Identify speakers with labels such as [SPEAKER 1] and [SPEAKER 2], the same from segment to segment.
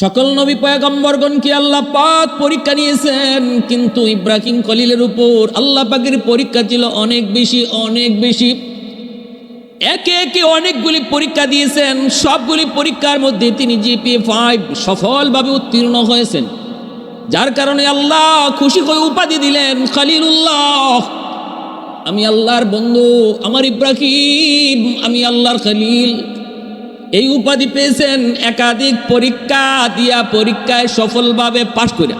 [SPEAKER 1] সকল নবী পয়গম্বরগণকে আল্লাহ পাক পরীক্ষা নিয়েছেন? কিন্তু ইব্রাহিম খলিলের উপর আল্লাহ পাকের পরীক্ষা ছিল অনেক বেশি অনেক বেশি। একে একে অনেকগুলি পরীক্ষা দিয়েছেন। সবগুলি পরীক্ষার মধ্যে তিনি জিপিএ ফাইভ সফলভাবে উত্তীর্ণ হয়েছেন। যার কারণে আল্লাহ খুশি হয়ে উপাধি দিলেন খালিলুল্লাহ। আমি আল্লাহর বন্ধু, আমার ইব্রাহিম, আমি আল্লাহর খলিল। এই উপাধি পেয়েছেন একাধিক পরীক্ষা দিয়া পরীক্ষায় সফলভাবে পাশ করে।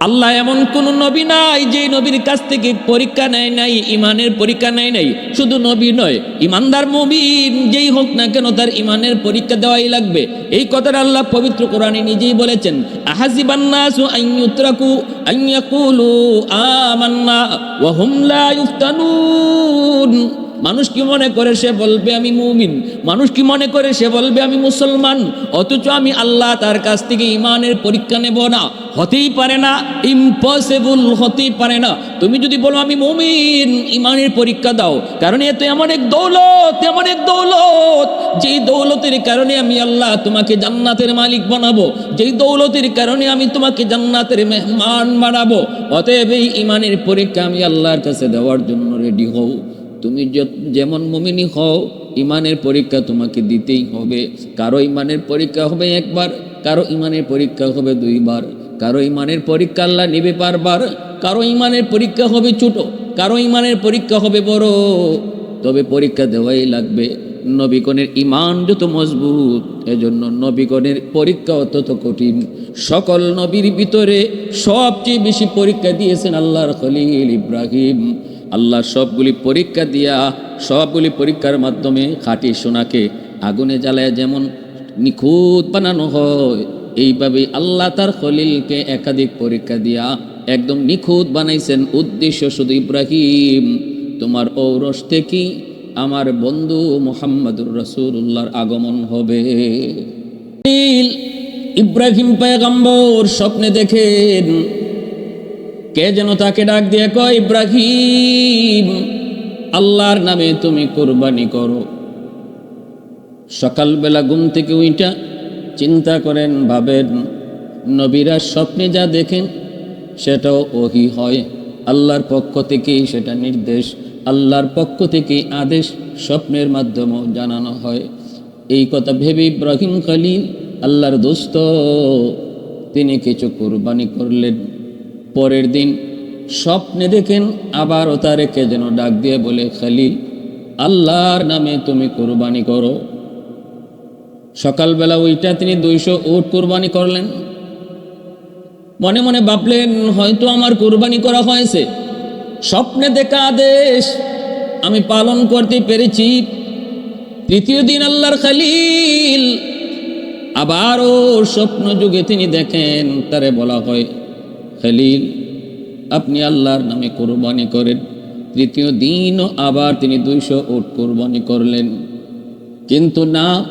[SPEAKER 1] আল্লাহ এমন কোন নবী নাই যে নবীর কাছ থেকে পরীক্ষা নেয় নাই ইমানের পরীক্ষা নেয় নাই। শুধু নবী নয় ইমানদার মুমিন যেই হোক না কেন তার ইমানের পরীক্ষা দেওয়াই লাগবে। এই কথাটা আল্লাহ পবিত্র কোরআনে নিজেই বলেছেন আইয়াকুলু আমান্না মানুষ কি মনে করে সে বলবে আমি মুমিন? মানুষ কি মনে করে সে বলবে আমি মুসলমান? অথচ আমি আল্লাহ তার কাছ থেকে ইমানের পরীক্ষা নেব না। হতেই পারে না ইম্পসিবল হতেই পারে না। তুমি যদি বলো আমি মুমিন ইমানের পরীক্ষা দাও। কারণ এ তো এমন এক দৌলত, এমন এক দৌলত। যেই দৌলতের কারণে আমি আল্লাহ তোমাকে জান্নাতের মালিক বানাবো। যেই দৌলতের কারণে আমি তোমাকে জান্নাতের মেহমান বানাবো। অতএব এই ইমানের পরীক্ষা আমি আল্লাহর কাছে দেওয়ার জন্য রেডি হও। তুমি যেমন মুমিনি হও, ইমানের পরীক্ষা তোমাকে দিতেই হবে। কারও ইমানের পরীক্ষা হবে একবার, কারও ইমানের পরীক্ষা হবে দুইবার। কারও ইমানের পরীক্ষা আল্লাহ নেবে পারবার কারও ইমানের পরীক্ষা হবে ছোট, কারও ইমানের পরীক্ষা হবে বড়। তবে পরীক্ষা দেওয়াই লাগবে। নবীগণের ইমান যত মজবুত, এজন্য নবীগণের পরীক্ষা তত কঠিন। সকল নবীর ভিতরে সবচেয়ে বেশি পরীক্ষা দিয়েছেন আল্লাহর খলিল ইব্রাহিম। আল্লাহ সবগুলি পরীক্ষা দিয়া সবগুলি পরীক্ষার মাধ্যমে খাঁটি সোনাকে আগুনে জ্বালায় যেমন নিখুঁত বানানো হয়, এইভাবে আল্লাহ তার খলিলকে একাধিক পরীক্ষা দিয়া একদম নিখুঁত বানাইছেন। উদ্দেশ্য শুধু ইব্রাহিম, তোমার ঔরস থেকে আমার বন্ধু মোহাম্মদুর রসুল্লাহর আগমন হবে। ইব্রাহিম পয়গম্বর স্বপ্নে দেখেন কে যেন তাকে ডাক দিয়ে কয়, ইব্রাহিম, আল্লাহর নামে তুমি কোরবানি করো। সকালবেলা ঘুম থেকে উইটা চিন্তা করেন, ভাবেন, নবীরা স্বপ্নে যা দেখেন সেটাও ওহি হয়। আল্লাহর পক্ষ থেকেই সেটা নির্দেশ, আল্লাহর পক্ষ থেকে আদেশ স্বপ্নের মাধ্যমেও জানানো হয়। এই কথা ভেবে ইব্রাহিম খালিল, আল্লাহর দোস্ত, তিনি কিছু কোরবানি করলেন। পরের দিন স্বপ্নে দেখেন আবার আবারও তারেকে যেন ডাক দিয়ে বলে, খালিল, আল্লাহর নামে তুমি কোরবানি করো। সকালবেলা ওইটা তিনি দুইশো উট কোরবানি করলেন। মনে মনে ভাবলেন, হয়তো আমার কোরবানি করা হয়েছে। স্বপ্নে দেখা আদেশ, আমি পালন করতে পেরেছি। তৃতীয় দিন আল্লাহর খালিল। আবারও স্বপ্ন যুগে তিনি দেখেন, তারে বলা হয় খালিল আপনি আল্লাহর নামে কোরবানি করেন। তৃতীয় দিনও আবার তিনি দুইশো উট কোরবানি করলেন। কিন্তু না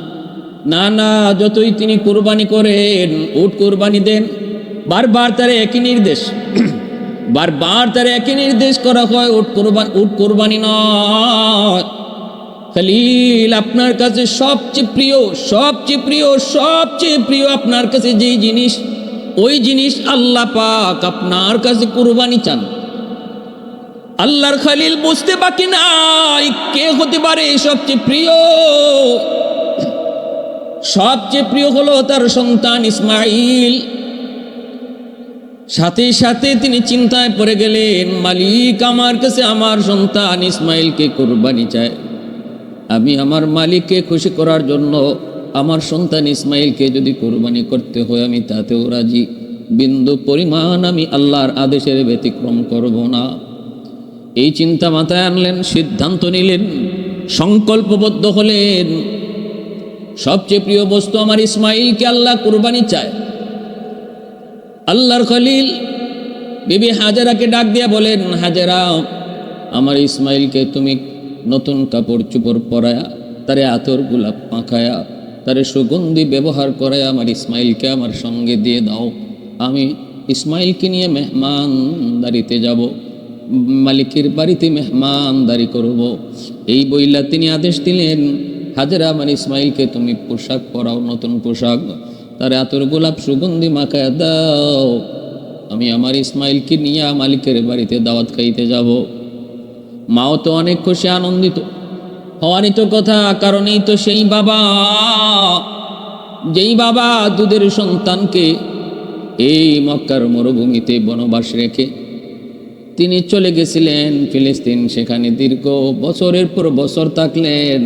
[SPEAKER 1] না না, যতই তিনি কোরবানি করেন, উট কোরবানি দেন, বারবার তার একই নির্দেশ। বারবার তার একই নির্দেশ করা হয়, উট কোরবান, উট কোরবানি নয়। খালিল আপনার কাছে সবচেয়ে প্রিয় সবচেয়ে প্রিয় সবচেয়ে প্রিয় আপনার কাছে যেই জিনিস ওই জিনিস আল্লাহ পাক আপনার কাছে কোরবানি চান। আল্লাহর খালিল বুঝতে বাকি নাই কে হতে পারে সবচেয়ে প্রিয়। সবচেয়ে প্রিয় হলো তার সন্তান ইসমাইল সাথে সাথে তিনি চিন্তায় পড়ে গেলেন, মালিক আমার কাছে আমার সন্তান ইসমাইলকে কোরবানি চায়। আমি আমার মালিককে খুশি করার জন্য আমার সন্তান ইসমাইলকে যদি কোরবানি করতে হয়, আমি তাতেও রাজি। বিন্দু পরিমাণ আমি আল্লাহর আদেশের ব্যতিক্রম করব না। এই চিন্তা মাথায় আনলেন, সিদ্ধান্ত নিলেন, সংকল্পবদ্ধ হলেন। সবচেয়ে প্রিয় বস্তু আমার ইসমাইলকে আল্লাহ কোরবানি চায়। আল্লাহর খলিল বিবি হাজারাকে ডাক দিয়া বলেন, হাজারা, আমার ইসমাইলকে তুমি নতুন কাপড় চুপড় পরায়া, তারে আতর গোলাপ মাখায়া তারে সুগন্ধি ব্যবহার করে আমার ইসমাইলকে আমার সঙ্গে দিয়ে দাও। আমি ইসমাইলকে নিয়ে মেহমানদারিতে যাব। মালিকের বাড়িতে মেহমানদারি করব। এই বইলা তিনি আদেশ দিলেন, হাজেরা মানে ইসমাইলকে তুমি পোশাক পরাও, নতুন পোশাক। তার আতর গোলাপ সুগন্ধি মাখায় দাও। আমি আমার ইসমাইলকে নিয়ে মালিকের বাড়িতে দাওয়াত খাইতে যাব। মাও তো অনেক খুশি, আনন্দিত। হওয়ারই তো কথা, কারণেই তো সেই বাবা। যেই বাবা দুধের সন্তানকে এই মক্কার মরুভূমিতে বনবাস রেখে তিনি চলে গেছিলেন ফিলিস্তিন। সেখানে দীর্ঘ বছরের পর বছর থাকলেন।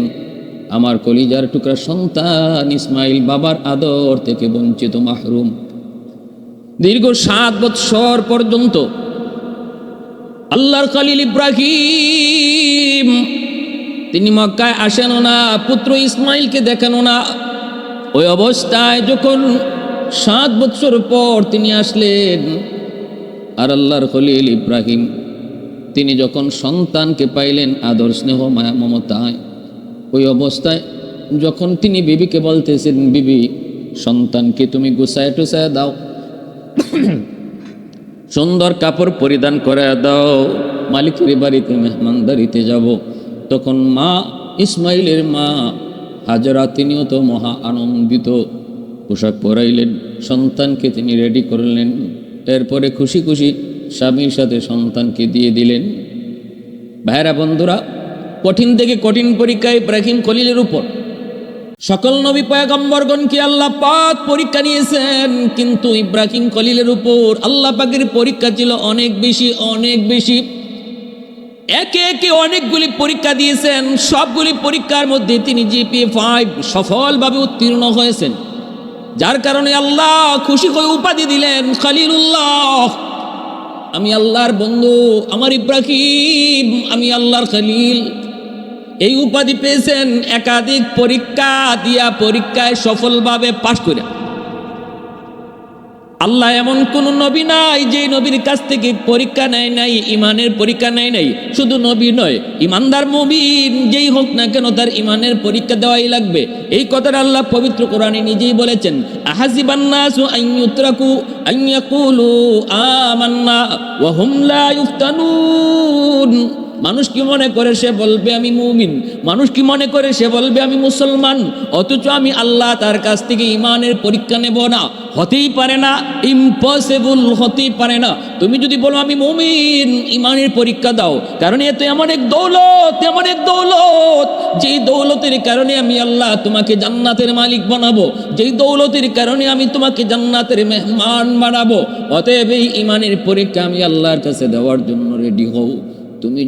[SPEAKER 1] আমার কলিজার টুকরা সন্তান ইসমাইল বাবার আদর থেকে বঞ্চিত মাহরুম। দীর্ঘ সাত বৎসর পর্যন্ত আল্লাহর খালিল ইব্রাহিম তিনি মক্কায় আসেন না, পুত্র ইসমাইলকে দেখেন না। ওই অবস্থায় যখন সাত বছর পর তিনি আসলেন, আর আল্লাহর খলিল ইব্রাহিম, তিনি যখন সন্তানকে পাইলেন আদর স্নেহ, মায়া, মমতায়, ওই অবস্থায় যখন তিনি বিবিকে বলতেছেন, বিবি, সন্তানকে তুমি গুছায় টুসায় দাও, সুন্দর কাপড় পরিধান করে দাও, মালিকের বাড়িতে, মেহমানদারিতে যাব। তখন মা ইসমাইলের মা হাজরা তিনিও তো মহা আনন্দিত। পোশাক পরাইলেন, সন্তানকে তিনি রেডি করলেন। এরপরে খুশি খুশি স্বামীর সাথে সন্তানকে দিয়ে দিলেন। ভাইরা বন্ধুরা, কঠিন থেকে কঠিন পরীক্ষায় ইব্রাহিম খলিলের উপর। সকল নবী পয়গম্বরগণকে আল্লাহ পাক পরীক্ষা নিয়েছেন, কিন্তু ইব্রাহিম খলিলের উপর আল্লাহ পাকের পরীক্ষা ছিল অনেক বেশি অনেক বেশি। একে একে অনেকগুলি পরীক্ষা দিয়েছেন। সবগুলি পরীক্ষার মধ্যে তিনি জিপি ফাইভ সফলভাবে উত্তীর্ণ হয়েছেন। যার কারণে আল্লাহ খুশি হয়ে উপাধি দিলেন, খালিলুল্লাহ। আমি আল্লাহর বন্ধু, আমার ইব্রাহিম, আমি আল্লাহর খালিল। এই উপাধি পেয়েছেন একাধিক পরীক্ষা দিয়া পরীক্ষায় সফলভাবে পাশ করে। আল্লাহ এমন কোন নবী নাই যে নবীর কাছ থেকে পরীক্ষা নেয় নাই ইমানের পরীক্ষা নেয় নাই। শুধু নবী নয়, ইমানদার মুমিন যেই হোক না কেন তার ইমানের পরীক্ষা দেওয়াই লাগবে। এই কথাটা আল্লাহ পবিত্র কোরআনে নিজেই বলেছেন আহাসিবান্নাসু মানুষ কি মনে করে সে বলবে আমি মুমিন? মানুষ কি মনে করে সে বলবে আমি মুসলমান? অথচ আমি আল্লাহ তার কাছ থেকে ইমানের পরীক্ষা নেব না। হতেই পারে না ইম্পসিবল হতেই পারে না। তুমি যদি বলো আমি মুমিন ইমানের পরীক্ষা দাও। কারণ এতে এমন এক দৌলত, এমন এক দৌলত। যেই দৌলতের কারণে আমি আল্লাহ তোমাকে জান্নাতের মালিক বানাবো, যেই দৌলতের কারণে আমি তোমাকে জান্নাতের মেহমান বানাবো। অতএব এই ইমানের পরীক্ষা আমি আল্লাহর কাছে দেওয়ার জন্য রেডি হও। তুমি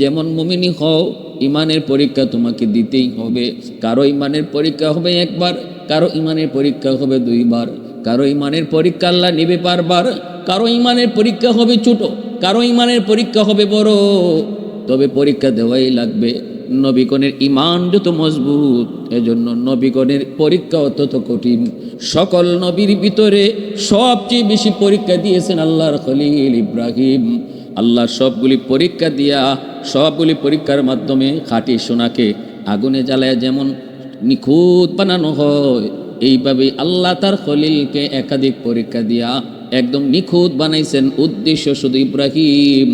[SPEAKER 1] যেমন মুমিনি হও, ইমানের পরীক্ষা তোমাকে দিতেই হবে। কারও ইমানের পরীক্ষা হবে একবার, কারও ইমানের পরীক্ষা হবে দুইবার। কারও ইমানের পরীক্ষা আল্লাহ নেবে পারবার কারও ইমানের পরীক্ষা হবে ছোট, কারও ইমানের পরীক্ষা হবে বড়। তবে পরীক্ষা দেওয়াই লাগবে। নবীগণের ইমান যত মজবুত, এজন্য নবীগণের পরীক্ষা তত কঠিন। সকল নবীর ভিতরে সবচেয়ে বেশি পরীক্ষা দিয়েছেন আল্লাহর খলিল ইব্রাহিম। আল্লাহ সবগুলি পরীক্ষা দিয়া, সবগুলি পরীক্ষার মাধ্যমে খাঁটি সোনাকে আগুনে জ্বালায় যেমন নিখুঁত বানানো হয় এইভাবে আল্লাহ তার খলিলকে একাধিক পরীক্ষা দিয়া একদম নিখুঁত বানাইছেন। উদ্দেশ্য শুধু ইব্রাহিম,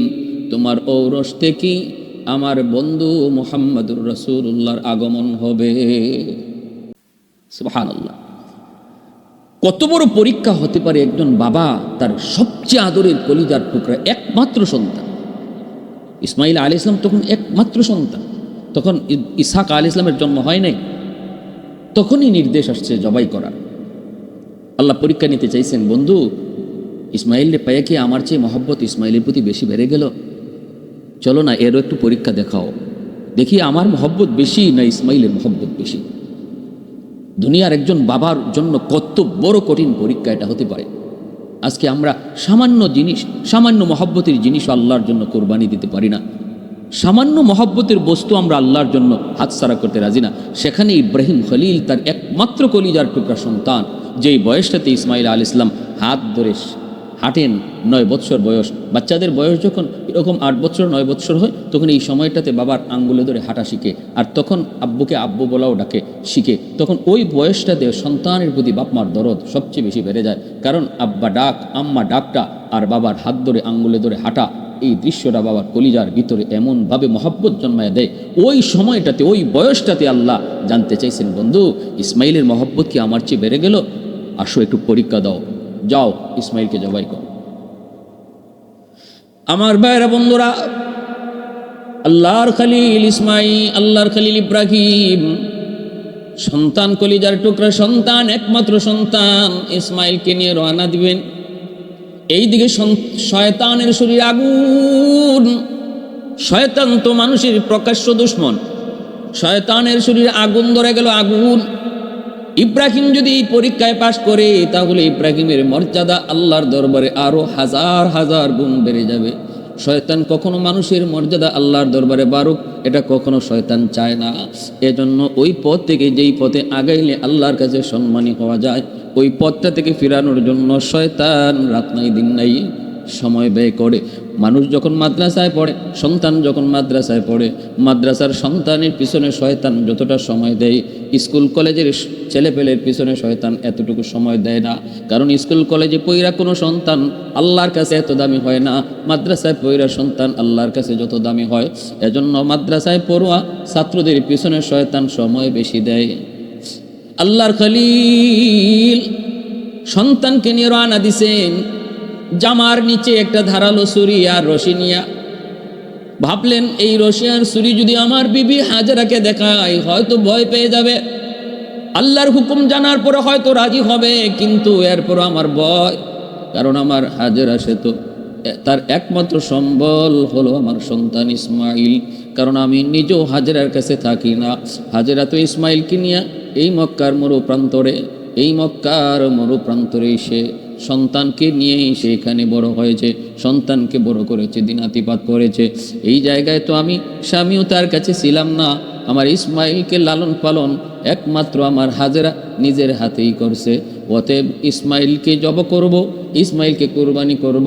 [SPEAKER 1] তোমার ঔরস থেকে আমার বন্ধু মোহাম্মদুর রসুল্লাহর আগমন হবে। সুবহানাল্লাহ। কত বড় পরীক্ষা হতে পারে একজন বাবা তার সবচেয়ে আদরের কলিজার টুকরা, একমাত্র সন্তান। ইসমাইল আলী ইসলাম তখন একমাত্র সন্তান। তখন ইসাক আলী ইসলামের জন্ম হয় নাই। তখনই নির্দেশ আসছে জবাই করার। আল্লাহ পরীক্ষা নিতে চাইছেন, বন্ধু ইসমাইলের পায়ে কি আমার চেয়ে মহব্বত ইসমাইলের প্রতি বেশি বেড়ে গেল? চলো না, এরও একটু পরীক্ষা দেখাও। দেখি আমার মহব্বত বেশি না ইসমাইলের মহব্বত বেশি? দুনিয়ার একজন বাবার জন্য কত বড় কঠিন পরীক্ষা এটা হতে পারে। আজকে আমরা সামান্য জিনিস, সামান্য মহব্বতের জিনিস আল্লাহর জন্য কোরবানি দিতে পারি না। সামান্য মহব্বতের বস্তু আমরা আল্লাহর জন্য হাতছাড়া করতে রাজি না। সেখানে ইব্রাহিম খলিল তার একমাত্র কলিজার টুকরা সন্তান, যেই বয়সটাতে ইসমাইল আল ইসলাম হাত ধরে হাঁটেন নয় বৎসর বয়স। বাচ্চাদের বয়স যখন এরকম আট বছর নয় বৎসর হয়, তখন এই সময়টাতে বাবার আঙ্গুলে ধরে হাঁটা শিখে, আর তখন আব্বুকে আব্বু বলাও ডাকে, শিখে। তখন ওই বয়সটাতে সন্তানের প্রতি বাপমার দরদ সবচেয়ে বেশি বেড়ে যায়। কারণ আব্বা ডাক, আম্মা ডাকটা, আর বাবার হাত ধরে আঙ্গুলে ধরে হাঁটা, এই দৃশ্যটা বাবার কলিজার ভিতরে এমনভাবে মহব্বত জন্মায় দেয়। ওই সময়টাতে, ওই বয়সটাতে আল্লাহ জানতে চাইছেন, বন্ধু, ইসমাইলের মহব্বত কি আমার চেয়ে বেড়ে গেল? আসো একটু পরীক্ষা দাও। যাও ইসমাইলকে জবাই করো। আমার ভাইরা বন্ধুরা, আল্লাহর খালিল ইসমাইল, আল্লাহর খালিল ইব্রাহিম, সন্তান কলিজার টুকরা সন্তান, একমাত্র সন্তান ইসমাইলকে নিয়ে রওনা দিবেন। এইদিকে শয়তানের শরীর আগুন, শয়তান তো মানুষের প্রকাশ্য দুশ্মন। শয়তানের শরীরে আগুন ধরে গেল আগুন। ইব্রাহিম যদি এই পরীক্ষায় পাশ করে, তাহলে ইব্রাহিমের মর্যাদা আল্লাহর দরবারে আরও হাজার হাজার গুণ বেড়ে যাবে। শয়তান কখনো মানুষের মর্যাদা আল্লাহর দরবারে বাড়ুক, এটা কখনো শয়তান চায় না। এজন্য ওই পথ থেকে যেই পথে আগাইলে আল্লাহর কাছে সম্মানী হওয়া যায়, ওই পথটা থেকে ফিরানোর জন্য শয়তান রাত নাই, দিন নাই সময় ব্যয় করে। মানুষ যখন মাদ্রাসায় পড়ে, সন্তান যখন মাদ্রাসায় পড়ে, মাদ্রাসার সন্তানের পিছনে শয়তান যতটা সময় দেয়, স্কুল কলেজের ছেলেপেলের পিছনে শয়তান এতটুকু সময় দেয় না। কারণ স্কুল কলেজে পইরা কোনো সন্তান আল্লাহর কাছে এত দামি হয় না। মাদ্রাসায় পইরা সন্তান আল্লাহর কাছে যত দামি হয়, এজন্য মাদ্রাসায় পড়ুয়া ছাত্রদের পিছনে শয়তান সময় বেশি দেয়। আল্লাহর খলিল সন্তানকে নিয়ে রানা দিছেন। জামার নিচে একটা ধারালো ছুরি আর রশি নিয়া। ভাবলেন, এই রশি আর ছুরি যদি আমার বিবি হাজারাকে দেখায়, হয়তো ভয় পেয়ে যাবে। আল্লাহর হুকুম জানার পরে হয়তো রাজি হবে, কিন্তু এরপর আমার ভয়, কারণ আমার হাজারা সে তো তার একমাত্র সম্বল হলো আমার সন্তান ইসমাইল, কারণ আমি নিজেও হাজেরার কাছে থাকি না। হাজেরা তো ইসমাইলকে নিয়ে এই মক্কার মরু প্রান্তরে এই মক্কার মরু প্রান্তরে সে সন্তানকে নিয়েই সে এখানে বড় হয়েছে, সন্তানকে বড় করেছে, দিনাতিপাত করেছে। এই জায়গায় তো আমি স্বামীও তার কাছে ছিলাম না, আমার ইসমাইলকে লালন পালন একমাত্র আমার হাজেরা নিজের হাতেই করছে। অতএব ইসমাইলকে জব করব, ইসমাইলকে কোরবানি করব,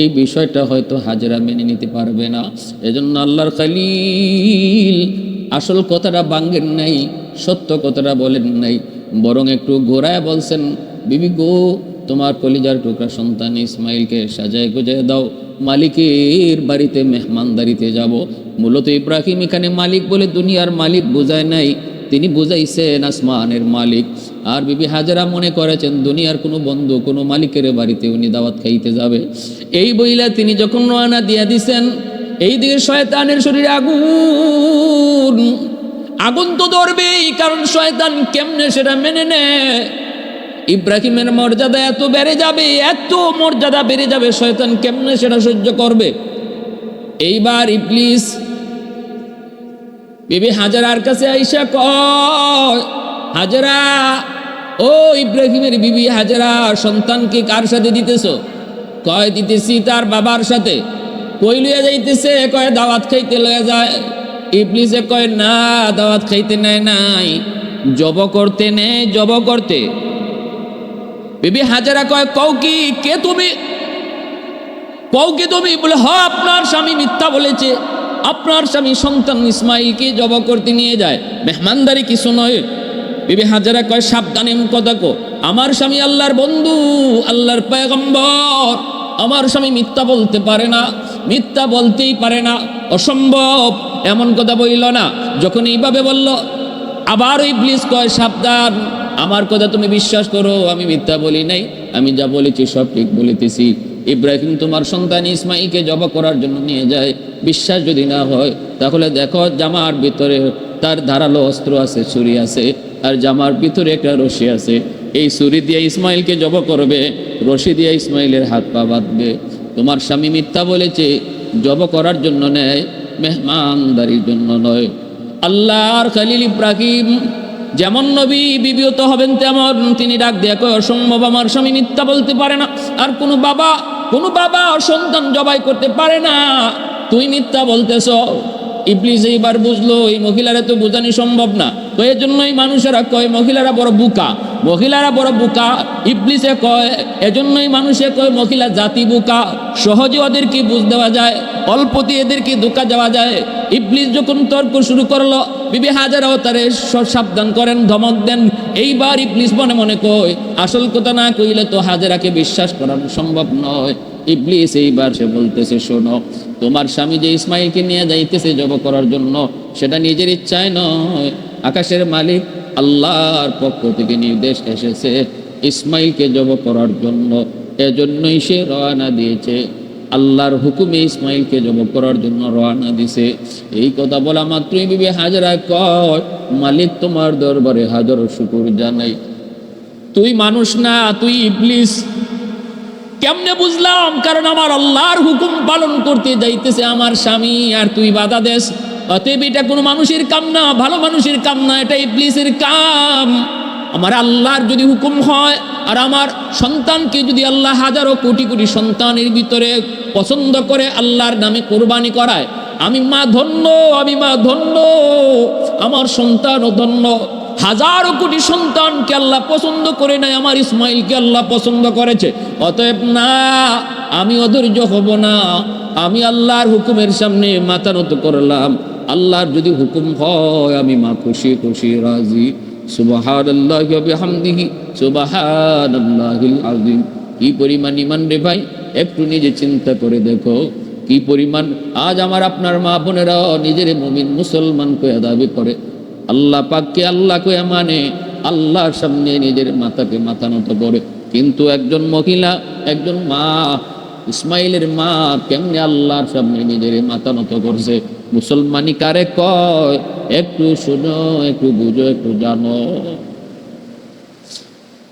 [SPEAKER 1] এই বিষয়টা হয়তো হাজেরা মেনে নিতে পারবে না। এজন্য আল্লাহর খালিল আসল কথাটা বাঙ্গেন নাই, সত্য কথাটা বলেন নাই। বরং একটু ঘোরায় বলছেন, বিবি গো তোমার কলিজার টুকরা সন্তান ইসমাইলকে সাজায় গুজায় দাও। মালিকের বাড়িতে মেহমানদারিতে যাব। মূলত ইব্রাহিম এখানে মালিক বলে দুনিয়ার মালিক বোঝায় নাই। তিনি বুঝাইছেন আসমানের মালিক। আর বিবি হাজারা মনে করেছেন, দুনিয়ার কোনো বন্ধু, কোনো মালিকের বাড়িতে উনি দাওয়াত খাইতে যাবে। এই বইলা তিনি যখন রওনা দিয়া দিছেন, এই দিকে শয়তানের শরীরে আগুন আগুন তো ধরবেই, কারণ শয়তান কেমনে সেটা মেনে নেয়? ইব্রাহিমের মর্যাদা এত বেড়ে যাবে, এত মর্যাদা বেড়ে যাবে, শয়তান কেমনে সেটা সহ্য করবে? এইবার ইবলিস বিবি হাজারার কাছে আইসা কয়, হাজারা, ও ইব্রাহিমের বিবি হাজারা, সন্তানকে কার সাথে দিতেছ? কয়, দিতেছি তার বাবার সাথে। কই লইয়া যাইতেছে? কয়, দাওয়াত খাইতে লইয়া যায়। ইবলিসে কয়, না, দাওয়াত খাইতে নেয় নাই। জব করতে নেয় জব করতে। বিবি হাজারা কয় কও কি কে তুমি? কও কি তুমি? বলে, হ, আপনার স্বামী মিথ্যা বলেছে। আপনার স্বামী সন্তান ইসমাইলকে জব করতে নিয়ে যায়। মেহমানদারি কিছু নয়। বিবি হাজারা কয়, সাবধানে কথা কো আমার স্বামী আল্লাহর বন্ধু, আল্লাহর পয়গম্বর। আমার স্বামী মিথ্যা বলতে পারে না, মিথ্যা বলতেই পারে না। অসম্ভব, এমন কথা বইল না। যখন এইভাবে বলল, আবার ইবলিস কয়, সাবধান আমার কথা তুমি বিশ্বাস করো, আমি মিথ্যা বলি নাই, আমি যা বলেছি সব ঠিক বলিতেছি। ইব্রাহিম তোমার সন্তান ইসমাইলকে জবা করার জন্য নিয়ে যায়। বিশ্বাস যদি না হয়, তাহলে দেখো জামার ভিতরে তার ধারালো অস্ত্র আছে, ছুরি আছে, আর জামার ভিতরে একটা রশি আছে। এই ছুরি দিয়ে ইসমাইলকে জব করবে, রশি দিয়ে ইসমাইলের হাত পা বাঁধবে। তোমার স্বামী মিথ্যা বলেছে, জব করার জন্য নেয়, মেহমানদারির জন্য নয়। আল্লাহর খালিল ইব্রাহিম যেমন নবী বিবিহত হবেন তেমন তিনি ডাক দেয়া কয়, অসম্ভব, আমার স্বামী মিথ্যা বলতে পারে না, আর কোনো বাবা কোনো বাবা সন্তান জবাই করতে পারে না। তুই মিথ্যা বলতেছ ইবলিস এইবার বুঝলো, এই মহিলারা তো বোঝানি সম্ভব না। তো এর জন্যই মানুষেরা কয়, মহিলারা বড় বুকা, মহিলারা বড় বুকা ইবলিসে কয়, এজন্যই মানুষে কয়, মহিলা জাতি, বুকা, সহজে ওদেরকে বুঝ দেওয়া যায়, অল্পতে এদেরকে ধোকা দেওয়া যায়। ইবলিস যখন তর্ক শুরু করল, বিবি হাজারাও তারে সাবধান করেন, ধমক দেন। এইবার ইবলিস মনে মনে কয়, আসল কথা না কইলে তো হাজারাকে বিশ্বাস করানো সম্ভব নয়। ইবলিস এইবার সে বলতেছে, শোনো, তোমার স্বামী যে ইসমাইলকে নিয়ে যাইতেছে জব করার জন্য, সেটা নিজের ইচ্ছায় নয়। আকাশের মালিক আল্লাহর পক্ষ থেকে নির্দেশ এসেছে ইসমাইলকে জব করার জন্য, এজন্যই সে রওনা দিয়েছে। আল্লাহর হুকুমে ইসমাইলকে জব করার জন্য রওনা দিছে। এই কথা বলা মাত্রই বিবি হাজরা কয়, মালিক তোমার দরবারে হাজারো শুকুর জানাই। তুই মানুষ না, তুই ইবলিস। কেমনে বুঝলাম? কারণ আমার আল্লাহর হুকুম পালন করতে যাইতেছে আমার স্বামী, আর তুই বাধা দেশ অতএব এটা কোনো মানুষের কাম না, ভালো মানুষের কাম না, এটা ইবলিসের কাম। আমার আল্লাহর যদি হুকুম হয়, আর আমার সন্তানকে যদি আল্লাহ হাজারো কোটি কোটি সন্তানের ভিতরে পছন্দ করে আল্লাহর নামে কোরবানি করায়, আমি মা ধন্য, আমি মা ধন্য, আমার সন্তানও ধন্য। হাজারো কোটি সন্তানকে আল্লাহ পছন্দ করে নাই, আমার ইসমাইলকে আল্লাহ পছন্দ করেছে। অতএব না, আমি অধৈর্য হব না, আমি আল্লাহর হুকুমের সামনে মাথা নত করলাম। আল্লাহর যদি হুকুম হয়, আমি মা খুশি খুশি রাজি। সুবাহান আল্লাহ হামদিহি সুবাহান আল্লাহিল আজিম কি পরিমাণ ইমান রে ভাই? একটু নিজে চিন্তা করে দেখো। কি পরিমাণ? আজ আমার আপনার মা বোনেরা নিজের মুমিন মুসলমান কয়ে দাবি করে। আল্লাহ পাককে আল্লাহ কয়ে মানে আল্লাহর সামনে নিজের মাথাকে মাথা নত করে। কিন্তু একজন মহিলা, একজন মা, ইসমাইলের মা কেমনে আল্লাহর সামনে নিজের মাথা নত করছে? মুসলমানি কারে কয়? একটু শোনো একটু বুঝো একটু জানো।